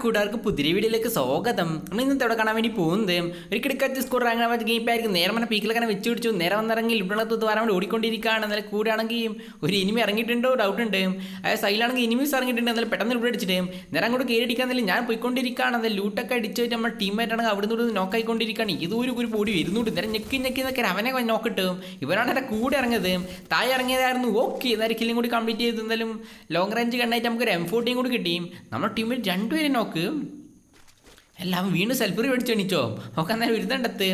കൂട്ടുകാർക്ക് പുതിയ വീഡിയോയിലേക്ക് സ്വാഗതം. നമ്മൾ ഇന്നത്തെ അവിടെ കാണാൻ വേണ്ടി പോകുന്നത് ഒരു കിടക്കാത്ത സ്കോർ റാങ്ക് ഗെയിം ആയിരിക്കും. നേരെ മന പീക്കിലൊക്കെ വെച്ച് പിടിച്ചു. നേരെ വന്നിറങ്ങി ഇവിടെ വരാൻ വേണ്ടി ഓടിക്കൊണ്ടിരിക്കുകയാണ്. എന്നാലും കൂടെ ആണെങ്കിൽ ഒരു ഇനിമി ഇറങ്ങിയിട്ടുണ്ടോ? ഡൗട്ട് ഉണ്ട്. അതായത് സൈഡിലാണെങ്കിൽ ഇനിമീസ് ഇറങ്ങിയിട്ടുണ്ട്. എന്നാലും പെട്ടെന്ന് ഇവിടെ അടിച്ചിട്ട് നേരം അങ്ങോട്ട് കയറി അടിക്കാന്നില്ല ഞാൻ പോയിക്കൊണ്ടിരിക്കുകയാണ്. അത് ലൂട്ടൊക്കെ അടിച്ചിട്ട് നമ്മൾ ടീമായിട്ടാണെങ്കിൽ അവിടെ നിന്ന് നോക്കായിക്കൊണ്ടിരിക്കുകയാണ് ഇതൊരു ഒരു പൊടി വരുന്നുണ്ട്. നേരം ഞെക്കി ഞെക്കി എന്നൊക്കെ അവനെ നോക്കിട്ട് ഇവരാണ് എന്റെ കൂടെ ഇറങ്ങിയത്. താഴെ ഇറങ്ങിയതായിരുന്നു. ഓക്കെ എന്നാലും കില്ലും കൂടി കംപ്ലീറ്റ് ചെയ്ത്. എന്തായാലും ലോങ് റേഞ്ച് കണ്ടായിട്ട് നമുക്ക് ഒരു എം കൂടി കിട്ടി. നമ്മുടെ ടീമിൽ രണ്ടുപേരെ നോക്ക് എല്ലാം വീണ്ടും സെൽഫറി മേടിച്ചു എണീച്ചോ? ഓക്കെ അന്നേരം ഇരുന്നണ്ടത്ത്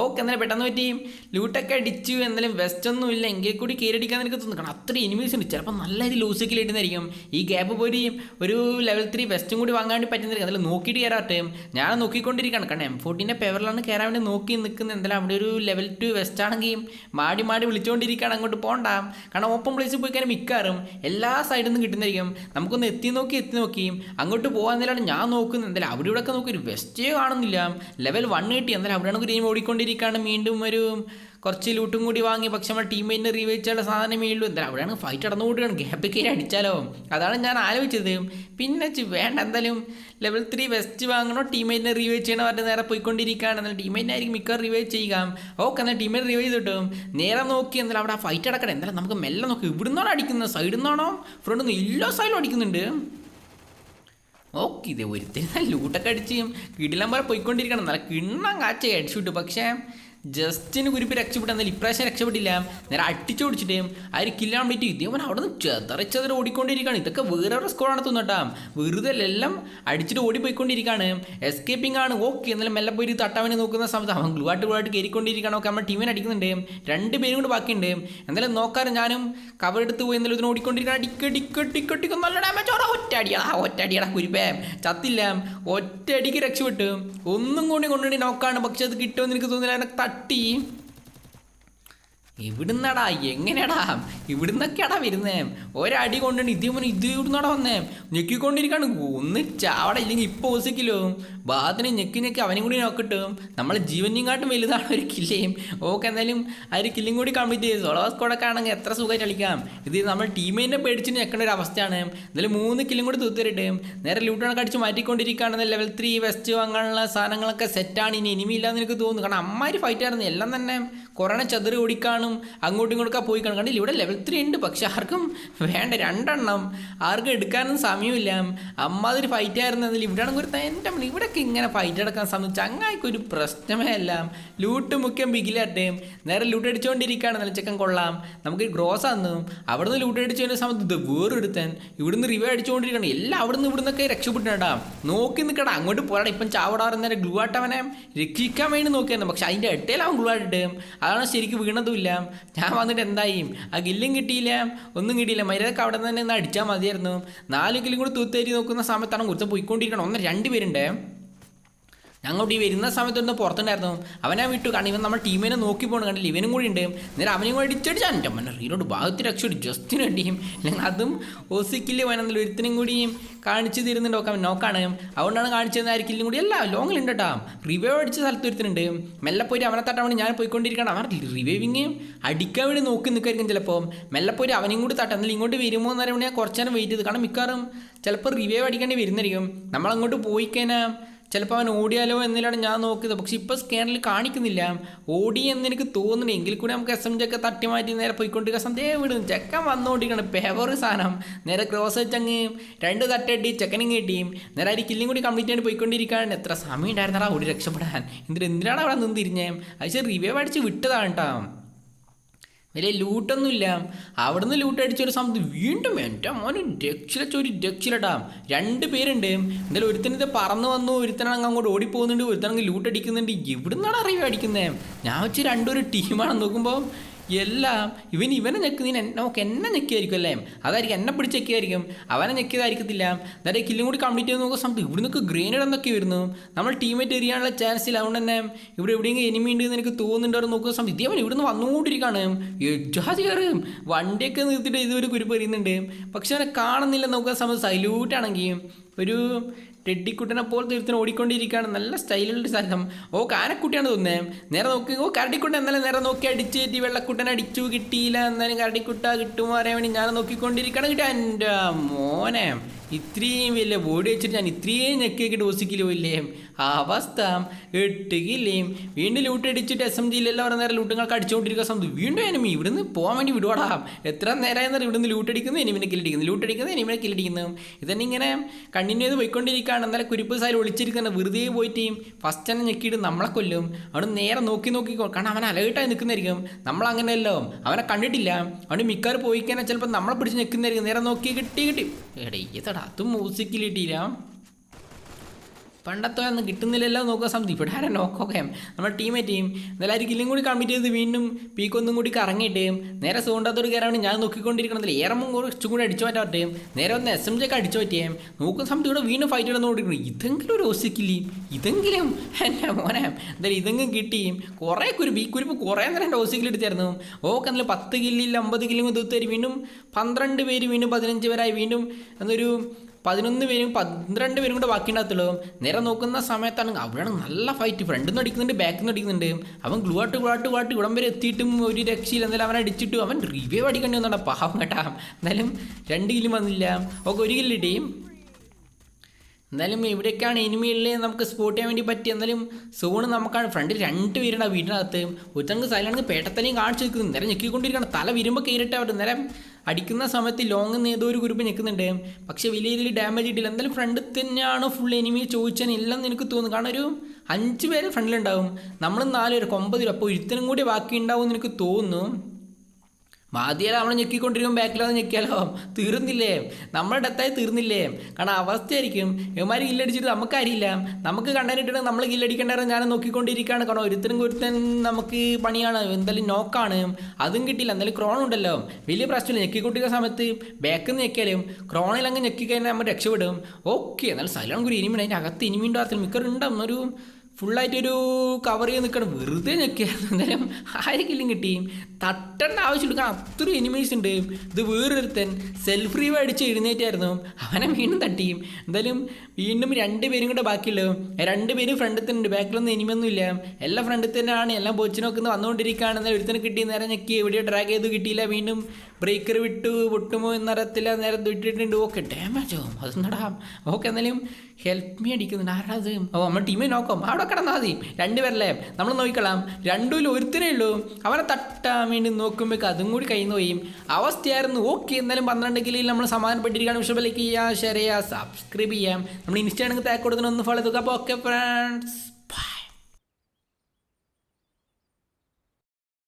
ഓക്കെ അന്നേരം പെട്ടെന്ന് പറ്റി. ലൂട്ടൊക്കെ അടിച്ചു. എന്നാലും വെസ്റ്റ് ഒന്നും ഇല്ല. എങ്കിൽ കൂടി കീരടിക്കാൻ എനിക്ക് തോന്നുന്നു അത്ര എനിമീസ് ഉണ്ട്. ചിലപ്പോൾ നല്ല ഇത് ലൂസിക്കിൽ ഇടുന്നതായിരിക്കും ഈ ഗ്യാപ്പ് പോയി ഒരു ലെവൽ ത്രീ വെസ്റ്റും കൂടി വാങ്ങാൻ വേണ്ടി പറ്റുന്നില്ല അതിൽ നോക്കിയിട്ട് കയറാട്ടെ ഞാൻ നോക്കിക്കൊണ്ടിരിക്കുകയാണ്. കാരണം എം ഫോർട്ടീന്റെ പേവറിലാണ് കയറാൻ വേണ്ടി നോക്കി നിൽക്കുന്ന എന്തായാലും അവിടെ ഒരു ലെവൽ ടു വെസ്റ്റ് ആണെങ്കിൽ മാടി മാടി വിളിച്ചുകൊണ്ടിരിക്കുകയാണ് അങ്ങോട്ട് പോകണ്ട കാരണം ഓപ്പൺ പ്ലേസ് പോയി കഴിഞ്ഞാൽ മിക്കാറും എല്ലാ സൈഡിൽ നിന്നും കിട്ടുന്നതായിരിക്കും. നമുക്കൊന്ന് എത്തി നോക്കി എത്തി നോക്കി അങ്ങോട്ട് പോകാൻ എന്തായാലും ഞാൻ നോക്കുന്നത്. എന്തായാലും അവിടെ ഇവിടെ ഒക്കെ നോക്കി ഒരു വെസ്റ്റേ കാണുന്നില്ല. ലെവൽ വൺ കിട്ടി. എന്നാലും അവിടെയാണ് ഗെയിം ഓടിക്കൊണ്ടിരിക്കുകയാണ് വീണ്ടും ഒരു കുറച്ച് ലൂട്ടും കൂടി വാങ്ങി. പക്ഷെ നമ്മുടെ ടീമേറ്റിനെ റീവെച്ചുള്ള സാധനം വീഴുള്ളൂ എന്തായാലും അവിടെയാണ് ഫൈറ്റ് നടന്നുകൂടിയാണ് ഗ്യാപ്പ് കയറി അടിച്ചാലോ? അതാണ് ഞാൻ ആലോചിച്ചത്. പിന്നെ വേണ്ട. എന്തായാലും ലെവൽ ത്രീ വെസ്റ്റ് വാങ്ങണോ? ടീമേറ്റിനെ റീവേജ് ചെയ്യണോ? പറഞ്ഞ് നേരെ പോയിക്കൊണ്ടിരിക്കുകയാണ്. എന്നാൽ ടീമേറ്റിനായിരിക്കും മിക്കവാറും റിവൈവ് ചെയ്യുക. ഓക്കെ എന്നാൽ ടീമേറ്റ് റിവൈവ് ചെയ്തിട്ട് നേരെ നോക്കി. എന്നാലും അവിടെ ഫൈറ്റ് അടക്കണം എന്തായാലും നമുക്ക് മെല്ലെ നോക്കി. ഇവിടുന്നാണോ അടിക്കുന്നത്? സൈഡിൽ നിന്നാണോ ഫ്രണ്ട് നിന്ന് എല്ലാ സൈഡിലും അടിക്കുന്നുണ്ട്. ഓക്കെ ഇത് ഒരുത്തരും ലൂട്ടൊക്കെ അടിച്ച് കിടിലം പോലെ പോയിക്കൊണ്ടിരിക്കണം. നല്ല കിണ്ണം കാച്ച ഹെഡ്ഷൂട്ട് പക്ഷേ ജസ്റ്റിന് കുരിപ്പ് രക്ഷപ്പെട്ടു എന്നാൽ ഇപ്രാവശ്യം രക്ഷപ്പെട്ടില്ല. നേരെ അടിച്ചു പിടിച്ചിട്ട് ആ ഒരു കില്ലാൻ വേണ്ടിയിട്ട് ഇതേവൻ അവിടെ നിന്ന് ചെതറിച്ചതറി ഓടിക്കൊണ്ടിരിക്കുകയാണ് ഇതൊക്കെ വേറെ ഒരു സ്കോറാണ് തോന്നട്ടാ വെറുതെ എല്ലാം അടിച്ചിട്ട് ഓടിപ്പോയിക്കൊണ്ടിരിക്കുകയാണ് എസ്കേപ്പിംഗ് ആണ്. ഓക്കെ എന്നാലും മെല്ലെ പോയി തട്ടാൻ വേണ്ടി നോക്കുന്ന സമയത്ത് അവൻ ഗ്ലൂ ആയിട്ട് ഗ്ലൂ ആയിട്ട് കയറിക്കൊണ്ടിരിക്കുകയാണ് ഓക്കെ നമ്മുടെ ടീമിനെ അടിക്കുന്നുണ്ട്. രണ്ട് പേരും കൂടി ബാക്കിയുണ്ട്. എന്തായാലും നോക്കാറ് ഞാനും കവർ എടുത്ത് പോയി എന്നാലും ഇതിന് ഓടിക്കൊണ്ടിരിക്കണം ടിക്ക് ടിക്ക് ടിക്ക് ടിക്ക് നല്ല ഡാമേജ് ഓടാ ഒറ്റ ആ ഒറ്റ അടിയാടാ കുരിപ്പേ. ചത്തില്ല. ഒറ്റ അടിക്ക് രക്ഷപ്പെട്ടു. ഒന്നും കൂടി കൊണ്ടുപോയി നോക്കാണ്. പക്ഷെ അത് കിട്ടുമെന്ന് എനിക്ക് തോന്നുന്നില്ല. എന്നെ തട്ടി ഇവിടുന്നടാ എങ്ങനെയാടാ ഇവിടുന്നൊക്കെയാടാ വരുന്നേ. ഒരടി കൊണ്ടുണ്ട് മുന്നേ ഇത് ഇവിടുന്നടാ വന്നേ. ഞെക്കിക്കൊണ്ടിരിക്കാണ്. ഒന്ന് ചാവട ഇല്ലെങ്കിൽ ഇപ്പോൾ ഓസിക്കില്ലോ ഭാഗത്തിന് ഞെക്കി ഞെക്കി അവനും കൂടി നോക്കിട്ടും. നമ്മളെ ജീവനെയും വലുതാണ് ഒരു കില്ലയും. ഓക്കെ എന്തായാലും ആ ഒരു കില്ലും കൂടി കംപ്ലീറ്റ് ചെയ്തു. സോളോ സ്കോഡൊക്കെ ആണെങ്കിൽ എത്ര സുഖമായിട്ട് കളിക്കാം. ഇത് നമ്മൾ ടീമിനെ പേടിച്ച് ഞെക്കേണ്ട ഒരു അവസ്ഥയാണ്. എന്തായാലും മൂന്ന് കില്ലും കൂടി തൂത്തിരട്ടെ നേരെ ലൂട്ടണൊക്കെ അടിച്ച് മാറ്റിക്കൊണ്ടിരിക്കുകയാണ്. ലെവൽ ത്രീ വെസ്റ്റ് അങ്ങനെയുള്ള സാധനങ്ങളൊക്കെ സെറ്റാണ് ഇനി ഇനിമില്ലാന്ന് എനിക്ക് തോന്നുന്നു. കാരണം അമ്മമാര് ഫൈറ്റ് ആയിരുന്നു. എല്ലാം തന്നെ കൊറോണ ചതുറി ഓടിക്കാണും. അങ്ങോട്ടും ഇങ്ങോട്ടൊക്കെ പോയി കാണും. കണ്ടില്ല? ഇവിടെ ലെവൽ ത്രീ ഉണ്ട്. പക്ഷെ ആർക്കും വേണ്ട. രണ്ടെണ്ണം. ആർക്കും എടുക്കാനൊന്നും സമയമില്ല. അമ്മാതിരി ഫൈറ്റ് ആയിരുന്നു എന്നാൽ ഇവിടെ ആണെങ്കിൽ ഒരു തന്റെ മണി. ഇവിടെയൊക്കെ ഇങ്ങനെ ഫൈറ്റ് എടുക്കാൻ സമയം. ചങ്ങായിക്ക് ഒരു പ്രശ്നമേ അല്ല. ലൂട്ട് മുഖ്യം ബിഗിലാട്ടെ നേരെ ലൂട്ട് അടിച്ചുകൊണ്ടിരിക്കുകയാണ് നല്ല ചെക്കൻ കൊള്ളാം. നമുക്ക് ഗ്രോസ് ആന്നു. അവിടെ നിന്ന് ലൂട്ട് അടിച്ചതിന്റെ സമയത്ത് വേറെ വേറൊരുത്തൻ ഇവിടുന്ന് റിവേ അടിച്ചുകൊണ്ടിരിക്കുകയാണ് എല്ലാം അവിടെ നിന്ന് ഇവിടുന്നൊക്കെ രക്ഷപ്പെട്ടിട്ടാ. നോക്കി നിൽക്കടാ അങ്ങോട്ട് പോരാടാ ഇപ്പം ചാവടാറുന്നേരം ഗ്ലൂ ആട്ടവനെ രക്ഷിക്കാൻ വേണ്ടി നോക്കിയായിരുന്നു. പക്ഷെ അതിന്റെ ഇടയിൽ അവൻ ഗ്ലൂ ആട്ടിട്ട്. അതാണ് ശരിക്കും വീണതുമില്ല ഞാൻ വന്നിട്ട് എന്തായി? ആ ഗില്ലും കിട്ടിയില്ല. ഒന്നും കിട്ടിയില്ല. മര്യാദയ്ക്ക് അവിടെ നിന്ന് തന്നെ അടിച്ചാൽ മതിയായിരുന്നു. നാല് കില്ലും കൂടി തൂത്തേരി നോക്കുന്ന സമയത്താണ് കുറച്ച് പോയിക്കൊണ്ടിരിക്കണം ഒന്ന് രണ്ട് പേരുണ്ട്. ഞങ്ങളോട് ഈ വരുന്ന സമയത്തൊന്ന് പുറത്തുണ്ടായിരുന്നു. അവനെ വിട്ടു കാരണം ഇവൻ നമ്മുടെ ടീമിനെ നോക്കി പോകണം കണ്ടില്ല? ഇവനും കൂടി ഉണ്ട്. നേരെ അവനും കൂടി അടിച്ചടിച്ചാൽ എന്റെ അമ്മ റീലോട് ഭാഗത്ത് രക്ഷപ്പെട്ടു ജസ്റ്റിന് വേണ്ടിയും അല്ലെങ്കിൽ അതും ഓസിക്കില്ല വേണമെന്നില്ല ഒരുത്തിനും കൂടിയും കാണിച്ചു തരുന്നുണ്ട്. നോക്കാം നോക്കാണ്. അതുകൊണ്ടാണ് കാണിച്ചു തന്നായിരിക്കും കൂടി. അല്ല ലോങ്ങിലുണ്ട് കേട്ടോ. റിവൈവ് അടിച്ച സ്ഥലത്ത് ഒരുത്തിനുണ്ട്. മെല്ലെ പോയി അവനെ തട്ടാൻ വേണ്ടി ഞാൻ പോയിക്കൊണ്ടിരിക്കണം അവൻ റിവൈവിങ് അടിക്കാൻ വേണ്ടി നോക്കി നിൽക്കായിരിക്കും ചിലപ്പോൾ. മെല്ലെ പോയി അവനും കൂടി തട്ടാം. എന്നാലും ഇങ്ങോട്ട് വരുമോ എന്ന് പറയുമ്പോൾ ഞാൻ നേരം വെയിറ്റ് ചെയ്ത്. കാരണം മിക്കവാറും ചിലപ്പോൾ റിവൈവ് അടിക്കേണ്ടി വരുന്നതായിരിക്കും. നമ്മളങ്ങോട്ട് പോയി കഴിഞ്ഞാൽ ചിലപ്പോൾ അവൻ ഓടിയാലോ എന്നിലാണ് ഞാൻ നോക്കിയത്. പക്ഷെ ഇപ്പോൾ സ്കാനിൽ കാണിക്കുന്നില്ല. ഓടി എന്ന് എനിക്ക് തോന്നുന്നു എങ്കിൽ കൂടി നമുക്ക് എസ് എം ജെ ഒക്കെ തട്ടി മാറ്റി നേരെ പോയിക്കൊണ്ടിരിക്കുക സന്ദേഹം വിടും ചെക്കൻ വന്നുകൊണ്ടിരിക്കണം പേവർ സാധനം. നേരെ ക്രോസ് വെച്ചങ്ങ് രണ്ട് തട്ടടി ചെക്കനും കിട്ടിയും നേരെ ആ കില്ലും കൂടി കംപ്ലീറ്റ് ആയിട്ട് പോയിക്കൊണ്ടിരിക്കുകയാണ്. എത്ര സമയം ഉണ്ടായിരുന്നടാ ഓടി രക്ഷപ്പെടാൻ. എന്നിട്ട് എന്തിനാണ് അവിടെ നിന്ന് തിരിഞ്ഞേ? അത് റിവൈവ് അടിച്ച് വിട്ടതാണ് കേട്ടോ. വലിയ ലൂട്ടൊന്നുമില്ല അവിടുന്ന് ലൂട്ട് അടിച്ചൊരു സമയത്ത് വീണ്ടും എന്റെ മോന് രക്ഷിലച്ച ഒരു രക്ഷിലട്ടാം രണ്ട് പേരുണ്ട്. എന്തായാലും ഒരുത്തൻ ഇത് പറന്നു വന്നു ഒരുത്തനാണെങ്കിൽ അങ്ങോട്ട് ഓടിപ്പോകുന്നുണ്ട് ഒരുത്തനാണെങ്കിൽ ലൂട്ട് അടിക്കുന്നുണ്ട്. ഇവിടുന്നാണ് അറിവ് അടിക്കുന്നത് ഞാൻ വെച്ച് രണ്ടൊരു ടീമാണെന്ന് നോക്കുമ്പോൾ എല്ലാം ഇവൻ ഇവനെ ഞെക്കുന്നതിന് നമുക്ക് എന്നെ ഞെക്കിയായിരിക്കും അല്ലേ? അതായിരിക്കും എന്നെ പിടിച്ച് ഞെക്കിയായിരിക്കും. അവനെ ഞെക്കിയതായിരിക്കത്തില്ല. അതായത് കില്ലും കൂടി കംപ്ലീറ്റ് ചെയ്ത് നോക്കുന്ന സമയത്ത് ഇവിടെ നിന്നൊക്കെ ഗ്രേനേഡ് എന്നൊക്കെ വരുന്നു? നമ്മൾ ടീമേറ്റ് എറിയാനുള്ള ചാൻസ് ഇല്ല. അതുകൊണ്ട് തന്നെ ഇവിടെ എവിടെയെങ്കിലും എനിമി ഉണ്ട് എന്ന് എനിക്ക് തോന്നുന്നുണ്ടോ നോക്കുന്ന സമയത്ത് ഇതേവൻ ഇവിടുന്ന് വന്നുകൊണ്ടിരിക്കുകയാണ്. എജാതി കയറും. വണ്ടിയൊക്കെ നിർത്തിയിട്ട് ഇതുവരെ കുരുപ്പ് എറിയുന്നുണ്ട് പക്ഷെ അവനെ കാണുന്നില്ല നോക്കുന്ന സമയത്ത് സൈലൂട്ടാണെങ്കിൽ ഒരു ടെഡിക്കുട്ടനെ പോലെ തീർത്തിന് ഓടിക്കൊണ്ടിരിക്കുകയാണ്. നല്ല സ്റ്റൈലുള്ള സ്ഥലം ഓ കാരക്കുട്ടിയാണ് തോന്നുന്നത് നേരെ നോക്കി. ഓ കരടിക്കുട്ടൻ എന്നാലും നേരെ നോക്കി അടിച്ച് കയറ്റി വെള്ളക്കുട്ടൻ അടിച്ചു. കിട്ടിയില്ല എന്നാലും കരടിക്കുട്ട കിട്ടുമോ അറിയാൻ വേണ്ടി ഞാൻ നോക്കിക്കൊണ്ടിരിക്കണം കിട്ടാ. എന്റെ മോനെ ഇത്രയും വലിയ ബോഡി വെച്ചിട്ട് ഞാൻ ഇത്രയും ഞെക്കിയൊക്കെ ഡോസ് കിലോ അവസ്ഥ. എട്ട് കില്ലേയും വീണ്ടും ലൂട്ട് അടിച്ചിട്ട് എസ് എം ജിയിലെല്ലാം പറഞ്ഞ നേരം ലൂട്ടുകൾക്ക് അടിച്ചുകൊണ്ടിരിക്കുന്ന സമയത്ത് വീണ്ടും എനിമി ഇവിടുന്ന് പോകാൻ വേണ്ടി വിടുവാടാം. എത്ര നേരമായി നേരം ഇവിടുന്ന് ലൂട്ട് അടിക്കുന്നു എനിമിനെ കില്ലടിക്കുന്നു ലൂട്ട് അടിക്കുന്നു. എനിമിനെ കില്ലടിക്കുന്നു ഇതന്നെ ഇങ്ങനെ കണ്ടിന്യൂ ചെയ്ത് പോയിക്കൊണ്ടിരിക്കുകയാണ് എന്നാലും കുരിപ്പ് സാരി ഒളിച്ചിരിക്കുന്നത് വെറുതെ പോയിട്ട് ഫസ്റ്റ് തന്നെ ഞെക്കിയിട്ട് നമ്മളെ കൊല്ലും. അവിടെ നേരെ നോക്കി നോക്കി കാരണം അവൻ അലേർട്ടായി നിൽക്കുന്നതായിരിക്കും. നമ്മൾ അങ്ങനെയല്ലോ. അവനെ കണ്ടിട്ടില്ല. അവന് മിക്കവാറും പോയിക്കാൻ ചിലപ്പോൾ നമ്മളെ പിടിച്ച് നിൽക്കുന്നതായിരിക്കും നേരെ നോക്കി കിട്ടി കിട്ടി. എടേ ഇതടാ. അതും മ്യൂസിക്കിൽ കിട്ടിയില്ല. പണ്ടത്തെ ഒന്നും കിട്ടുന്നില്ലല്ലോ നോക്കുക സംതി ഇവിടെ ആരാ നോക്കൊക്കെ നമ്മുടെ ടീമേറ്റ് ചെയ്യും എന്നാലും കില്ലും കൂടി കമ്മിറ്റ് ചെയ്ത് വീണ്ടും പീക്ക് ഒന്നും കൂടി കറങ്ങിയിട്ട് നേരെ സോണ്ടാത്തോട് കയറാണ് ഞാൻ നോക്കിക്കൊണ്ടിരിക്കണതിൽ ഏറമും കുറച്ചും കൂടി അടിച്ചു മാറ്റാട്ടെ നേരെ ഒന്ന് എസ് എം ജെ ഒക്കെ അടിച്ചു പറ്റിയേം നോക്കുന്ന സമയത്ത് ഇവിടെ വീണ്ടും ഫൈറ്റ് ഇടുന്നോണ്ടിരിക്കണം ഇതെങ്കിലും ഒരു ഓസിക്കില്ലേ ഇതെങ്കിലും എന്റെ മോനെ എന്തായാലും ഇതെങ്കിലും കിട്ടിയും. കുറേ കുരുപ്പ് ഈ കുരുപ്പ് കുറേ നേരം എന്റെ ഓസിക്കിൽ എടുത്തായിരുന്നു. ഓക്കെ എന്നാലും പത്ത് കില്ലിൽ അമ്പത് കില്ലും തീർത്തേരി വീണ്ടും പന്ത്രണ്ട് പേര് വീണ്ടും പതിനഞ്ച് പേരായി വീണ്ടും എന്നൊരു പതിനൊന്ന് പേരും പന്ത്രണ്ട് പേരും കൂടെ ബാക്കി ഉണ്ടാകത്തുള്ളൂ നേരെ നോക്കുന്ന സമയത്താണ് അവിടെയാണ് നല്ല ഫൈറ്റ് ഫ്രണ്ടിൽ നിന്ന് അടിക്കുന്നുണ്ട് ബാക്കിൽ നിന്ന് അടിക്കുന്നുണ്ട്. അവൻ ഗ്ലൂ ആട്ട് ഗ്ലൂ ആട്ട് ഇവിടം വരെ എത്തിയിട്ടും ഒരു രക്ഷയില്ല. എന്തായാലും അവനെ അടിച്ചിട്ടും അവൻ റിവ്യൂ അടിക്കേണ്ടി വന്നോണ്ടാ പാവം കേട്ടാ. എന്തായാലും രണ്ട് കിലും വന്നില്ല. ഒക്കെ ഒരു കില്ലിട്ടേയും എന്തായാലും എവിടെയൊക്കെയാണ് എനിമികളിൽ നമുക്ക് സ്പോട്ട് ചെയ്യാൻ വേണ്ടി പറ്റി എന്നാലും സോണ് നമുക്കാണ് ഫ്രണ്ടിൽ രണ്ട് പേരുണ്ട് ആ വീടിനകത്ത്. ഒരുത്തങ്ങൾക്ക് സൈലാണെങ്കിൽ പേട്ടത്തലയും കാണിച്ചു നിൽക്കുന്നു. നേരെ ഞെക്കിക്കൊണ്ടിരിക്കണം തല വരുമ്പോൾ കയറിട്ട് അവർ നേരം അടിക്കുന്ന സമയത്ത് ലോങ് നിന്ന് ഏതോ ഒരു ഗ്രൂപ്പ് നിൽക്കുന്നുണ്ട് പക്ഷേ വലിയ രീതിയിൽ ഡാമേജ് കിട്ടില്ല എന്തായാലും ഫ്രണ്ട് തന്നെയാണ് ഫുൾ എനിമി ചോദിച്ചാൽ ഇല്ലെന്ന് എനിക്ക് തോന്നുന്നു. കാരണം ഒരു അഞ്ച് പേര് ഫ്രണ്ടിലുണ്ടാവും നമ്മൾ നാല് പേർക്ക് ഒമ്പത് പേര്. അപ്പോൾ ഒരുത്തനും കൂടി ബാക്കി ഉണ്ടാവും എന്ന് എനിക്ക് തോന്നുന്നു. മാതിയാൽ നമ്മൾ ഞെക്കിക്കൊണ്ടിരിക്കും ബാക്കിലത് ഞെക്കിയാലോ? തീർന്നില്ലേ? നമ്മുടെ ഡെത്തായി തീർന്നില്ലേ? കാരണം അവസ്ഥയായിരിക്കും. ഇവന്മാർ ഗില്ലടിച്ചിട്ട് നമുക്കറിയില്ല നമുക്ക് കണ്ടനിട്ടിട്ട് നമ്മൾ ഗില്ലടിക്കേണ്ടവരെ ഞാൻ നോക്കിക്കൊണ്ടിരിക്കുകയാണ്. കാരണം ഒരുത്തരും ഒരുത്തൻ നമുക്ക് പണിയാണ്. എന്തായാലും നോക്കാണ് അതും കിട്ടിയില്ല. എന്തായാലും ക്രോൺ ഉണ്ടല്ലോ. വലിയ പ്രശ്നമില്ല. ഞെക്കിക്കൊണ്ടിരിക്കുന്ന സമയത്ത് ബാക്കിൽ നിന്ന് ഞെക്കിയാലും ക്രോണിൽ അങ്ങ് ഞെക്കിക്കഴിഞ്ഞാൽ നമ്മൾ രക്ഷപ്പെടും. ഓക്കെ എന്നാലും സൈലം കൂടി ഇനിമിണ്ട് അതിന്റെ അകത്ത് ഇനിമിന്റെ അകത്ത് മിക്കറുണ്ടാവും ഒരു ഫുള്ളായിട്ടൊരു കവർ ചെയ്ത് നിൽക്കണം വെറുതെ ഞെക്കിയായിരുന്നു എന്തായാലും ആരെങ്കിലും കിട്ടി. തട്ടേണ്ട ആവശ്യമില്ല കാരണം അത്ര എനിമീസ് ഉണ്ട്. ഇത് വേറൊരുത്തൻ സെൽഫ് റീവ് അടിച്ച് എഴുന്നേറ്റായിരുന്നു. അവനെ വീണ്ടും തട്ടിയും എന്തായാലും വീണ്ടും രണ്ട് പേരും കൂടെ ബാക്കിയുള്ളൂ. രണ്ട് പേരും ഫ്രണ്ടിൽ തന്നെ ഉണ്ട് ബാക്കിലൊന്നും എനിമൊന്നും ഇല്ല. എല്ലാ ഫ്രണ്ടിൽ തന്നെയാണ്. എല്ലാം പൊച്ചിനൊക്കെ വന്നുകൊണ്ടിരിക്കുകയാണ്. എന്നാൽ ഒരുത്തനെ കിട്ടി നേരെ ഞെക്കി. എവിടെയോ ഡ്രാഗ് ചെയ്ത് കിട്ടിയില്ല. വീണ്ടും ബ്രേക്കർ വിട്ടു. പൊട്ടുമോ എന്നറിയത്തില്ല നേരെ വിട്ടിട്ടുണ്ട് ഓക്കെ ഡാമേജ് ആവും അതെന്നടാ ഓക്കെ എന്നാലും ഹെൽപ്പ് മീ അടിക്കുന്നുണ്ട് ആരാ ഓ നമ്മൾ ടീമിനെ നോക്കാം. അവിടെ കിടന്നാൽ മതി. രണ്ടുപേരല്ലേ? നമ്മൾ നോക്കിക്കളാം. രണ്ടുമില്ല ഒരുത്തരേ ഉള്ളൂ. അവനെ തട്ടാൻ വേണ്ടി നോക്കുമ്പോഴേക്ക് അതും കൂടി കയ്യിൽ നിന്ന് പോയി. അവസ്ഥയായിരുന്നു. ഓക്കെ എന്നാലും പന്ത്രണ്ട് കിലോയിൽ നമ്മൾ സമാധാനപ്പെട്ടിരിക്കുകയാണ്. ലൈക്ക് ചെയ്യുക ഷെയർ ചെയ്യുക സബ്സ്ക്രൈബ് ചെയ്യാം നമ്മൾ ഇൻസ്റ്റാണെങ്കിൽ താക്ക് കൊടുക്കുന്ന ഒന്ന് ഫോളോ ചെയ്തു അപ്പോൾ ഓക്കെ ഫ്രണ്ട്സ്